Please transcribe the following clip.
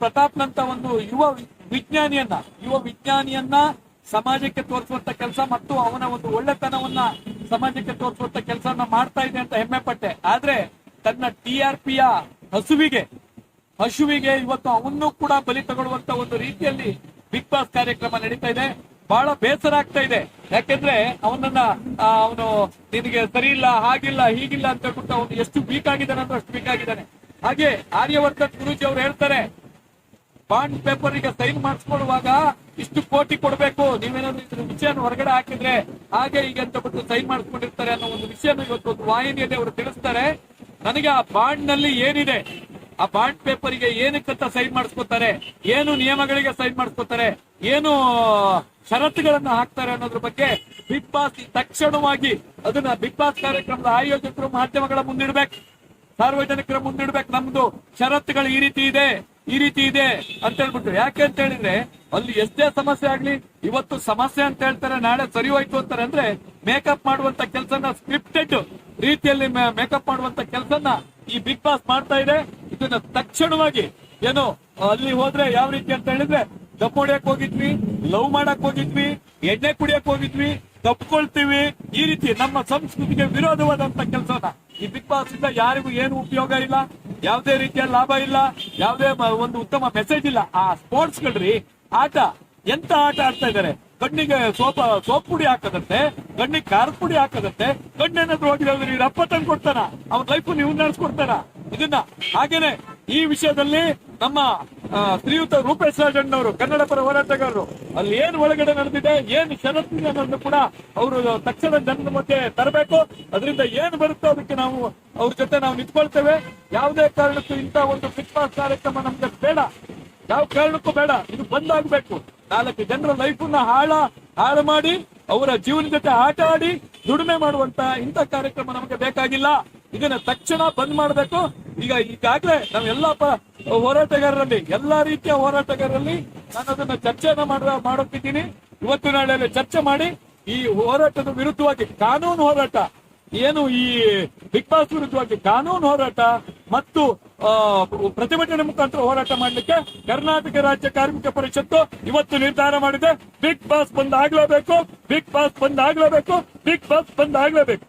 ಪ್ರತಾಪ್ನಂತ ಒಂದು ಯುವ ವಿಜ್ಞಾನಿಯನ್ನ ಯುವ ವಿಜ್ಞಾನಿಯನ್ನ ಸಮಾಜಕ್ಕೆ ತೋರಿಸುವಂತ ಕೆಲಸ ಮತ್ತು ಅವನ ಒಂದು ಒಳ್ಳೆತನವನ್ನ ಸಮಾಜಕ್ಕೆ ತೋರಿಸುವಂತ ಕೆಲಸವನ್ನ ಮಾಡ್ತಾ ಇದೆ ಅಂತ ಹೆಮ್ಮೆ ಪಟ್ಟೆ. ಆದ್ರೆ ತನ್ನ ಟಿ ಆರ್ ಪಿಯ ಹಸುವಿಗೆ ಹಸುವಿಗೆ ಇವತ್ತು ಅವನ್ನೂ ಕೂಡ ಬಲಿ ತಗೊಳ್ಳುವಂತ ಒಂದು ರೀತಿಯಲ್ಲಿ ಬಿಗ್ ಬಾಸ್ ಕಾರ್ಯಕ್ರಮ ನಡೀತಾ ಇದೆ. ಬಹಳ ಬೇಸರ ಆಗ್ತಾ ಇದೆ. ಯಾಕೆಂದ್ರೆ ಅವನನ್ನ ಅವನು ನಿನಗೆ ಸರಿ ಇಲ್ಲ ಹಾಗಿಲ್ಲ, ಹೀಗಿಲ್ಲ ಅಂತ ಹೇಳ್ಬಿಟ್ಟು ಅವನು ಎಷ್ಟು ವೀಕ್ ಆಗಿದ್ದಾನೆ ಅಂದ್ರೆ ಅಷ್ಟು ವೀಕ್ ಆಗಿದ್ದಾನೆ. ಹಾಗೆ ಆರ್ಯವರ್ಧನ್ ಗುರುಜಿ ಅವ್ರು ಹೇಳ್ತಾರೆ ಬಾಂಡ್ ಪೇಪರ್ ಈಗ ಸೈನ್ ಮಾಡಿಸ್ಕೊಳ್ಳುವಾಗ ಇಷ್ಟು ಕೋಟಿ ಕೊಡಬೇಕು. ನೀವೇನಾದ್ರೂ ಇದ್ರ ವಿಷಯನ ಹೊರಗಡೆ ಹಾಕಿದ್ರೆ ಹಾಗೆ ಈಗ ಅಂತ ಬಿಟ್ಟು ಸೈನ್ ಮಾಡಿಸ್ಕೊಂಡಿರ್ತಾರೆ ಅನ್ನೋ ಒಂದು ವಿಷಯನ ಇವತ್ತು ಒಂದು ವಾಹಿನಿಯಲ್ಲಿ ಅವರು ತಿಳಿಸ್ತಾರೆ. ನನಗೆ ಆ ಬಾಂಡ್ನಲ್ಲಿ ಏನಿದೆ? ಆ ಬಾಂಡ್ ಪೇಪರ್ಗೆ ಏನಕ್ಕಂತ ಸೈನ್ ಮಾಡಿಸ್ಕೊತಾರೆ? ಏನು ನಿಯಮಗಳಿಗೆ ಸೈನ್ ಮಾಡಿಸ್ಕೊತಾರೆ? ಏನು ಷರತ್ತುಗಳನ್ನ ಹಾಕ್ತಾರೆ ಅನ್ನೋದ್ರ ಬಗ್ಗೆ ಬಿಗ್ ಬಾಸ್ ತಕ್ಷಣವಾಗಿ ಅದನ್ನ ಬಿಗ್ ಬಾಸ್ ಕಾರ್ಯಕ್ರಮದ ಆಯೋಜಕರು ಮಾಧ್ಯಮಗಳ ಮುಂದಿಡ್ಬೇಕು. ಸಾರ್ವಜನಿಕರ ಮುಂದಿಡ್ಬೇಕು. ನಮ್ದು ಷರತ್ತುಗಳು ಈ ರೀತಿ ಇದೆ. ಈ ರೀತಿ ಇದೆ ಅಂತ ಹೇಳ್ಬಿಟ್ಟು ಯಾಕೆ ಅಂತ ಹೇಳಿದ್ರೆ, ಅಲ್ಲಿ ಎಷ್ಟೇ ಸಮಸ್ಯೆ ಆಗ್ಲಿ, ಇವತ್ತು ಸಮಸ್ಯೆ ಅಂತ ಹೇಳ್ತಾರೆ, ನಾಳೆ ಸರಿ ಹೋಯ್ತು ಅಂತಾರೆ ಅಂದ್ರೆ ಮೇಕಪ್ ಮಾಡುವಂತ ಕೆಲಸನ ಸ್ಕ್ರಿಪ್ಟೆಡ್ ರೀತಿಯಲ್ಲಿ ಮೇಕಪ್ ಮಾಡುವಂತ ಕೆಲಸನ ಈ ಬಿಗ್ ಬಾಸ್ ಮಾಡ್ತಾ ಇದೆ. ಇದನ್ನ ತಕ್ಷಣವಾಗಿ ಏನು, ಅಲ್ಲಿ ಹೋದ್ರೆ ಯಾವ ರೀತಿ ಅಂತ ಹೇಳಿದ್ರೆ, ದಪ್ಪ ಹೊಡಿಯಕ್ ಹೋಗಿದ್ವಿ ಲವ್ ಮಾಡಕ್ ಹೋಗಿದ್ವಿ, ಎಣ್ಣೆ ಕುಡಿಯಕ್ ಹೋಗಿದ್ವಿ, ತಪ್ಕೊಳ್ತೀವಿ. ಈ ರೀತಿ ನಮ್ಮ ಸಂಸ್ಕೃತಿಗೆ ವಿರೋಧವಾದಂತ ಕೆಲಸನ ಈ ಬಿಗ್ ಬಾಸ್ ಇಂದ ಯಾರಿಗೂ ಏನು ಉಪಯೋಗ ಇಲ್ಲ. ಯಾವುದೇ ರೀತಿಯ ಲಾಭ ಇಲ್ಲ, ಯಾವುದೇ ಒಂದು ಉತ್ತಮ ಮೆಸೇಜ್ ಇಲ್ಲ. ಆ ಸ್ಪೋರ್ಟ್ಸ್ ಗಳ್ರಿ ಆಟ, ಎಂತ ಆಟ ಆಡ್ತಾ ಇದಾರೆ ಕಣ್ಣಿಗೆ ಸೋಪ, ಸೋಪ್ ಪುಡಿ ಹಾಕದಂತೆ, ಕಣ್ಣಿಗೆ ಖಾರದ ಪುಡಿ ಹಾಕದಂತೆ, ಕಣ್ಣೇನಾದ್ರು ಹೋಗಿದ್ರೆ ರಪ್ಪ ತಂದು ಕೊಡ್ತಾನ ಅವ್ನ ಲೈಫ್ ನೀವು ನಡೆಸ್ಕೊಡ್ತಾನ ಇದನ್ನ ಹಾಗೇನೆ ಈ ವಿಷಯದಲ್ಲಿ ನಮ್ಮ ಶ್ರೀಯುತ ರೂಪೇಶ್ ರಾಜಣ್ಣ ಅವರು ಕನ್ನಡ ಪರ ಹೋರಾಟಗಾರರು, ಅಲ್ಲಿ ಏನ್ ಒಳಗಡೆ ನಡೆದಿದೆ, ಏನ್ ಷರತ್ತಿದೆ ಅನ್ನೋದನ್ನು ಕೂಡ ಅವರು ತಕ್ಷಣ ಜನರ ಮಧ್ಯೆ ತರಬೇಕು. ಅದರಿಂದ ಏನ್ ಬರುತ್ತೋ ಅದಕ್ಕೆ ನಾವು ಅವ್ರ ಜೊತೆ ನಾವು ನಿಂತ್ಕೊಳ್ತೇವೆ. ಯಾವುದೇ ಕಾರಣಕ್ಕೂ ಇಂತ ಒಂದು ಫಿಟ್ಪಾಸ್ ಕಾರ್ಯಕ್ರಮ ನಮ್ಗೆ ಬೇಡ. ಯಾವ ಕಾರಣಕ್ಕೂ ಬೇಡ. ಇದು ಬಂದಾಗಬೇಕು. ನಾಲ್ಕು ಜನರ ಲೈಫನ್ನ ಹಾಳ, ಹಾಳು ಮಾಡಿ, ಅವರ ಜೀವನ ಜೊತೆ ಆಟ ಆಡಿ ದುಡಿಮೆ ಮಾಡುವಂತ ಇಂಥ ಕಾರ್ಯಕ್ರಮ ನಮಗೆ ಬೇಕಾಗಿಲ್ಲ. ಇದನ್ನ ತಕ್ಷಣ ಬಂದ್ ಮಾಡಬೇಕು. ಈಗ ಈಗಾಗಲೇ ನಾವೆಲ್ಲ ಹೋರಾಟಗಾರರಲ್ಲಿ, ಎಲ್ಲಾ ರೀತಿಯ ಹೋರಾಟಗಾರರಲ್ಲಿ ನಾನು ಅದನ್ನ ಚರ್ಚೆಯನ್ನ ಮಾಡ ಮಾಡುತ್ತಿದ್ದೀನಿ ಇವತ್ತು ನಾಳೆ ಚರ್ಚೆ ಮಾಡಿ ಈ ಹೋರಾಟದ ವಿರುದ್ಧವಾಗಿ ಕಾನೂನು ಹೋರಾಟ, ಏನು ಈ ಬಿಗ್ ಬಾಸ್ ವಿರುದ್ಧವಾಗಿ ಕಾನೂನು ಹೋರಾಟ ಮತ್ತು ಪ್ರತಿಭಟನೆ ಮುಖಾಂತರ ಹೋರಾಟ ಮಾಡಲಿಕ್ಕೆ ಕರ್ನಾಟಕ ರಾಜ್ಯ ಕಾರ್ಮಿಕ ಪರಿಷತ್ತು ಇವತ್ತು ನಿರ್ಧಾರ ಮಾಡಿದೆ. ಬಿಗ್ ಬಾಸ್ ಬಂದ್ ಆಗ್ಲೇಬೇಕು ಬಿಗ್ ಬಾಸ್ ಬಂದ್ ಆಗ್ಲೇಬೇಕು ಬಿಗ್ ಬಾಸ್ ಬಂದ್ ಆಗ್ಲೇಬೇಕು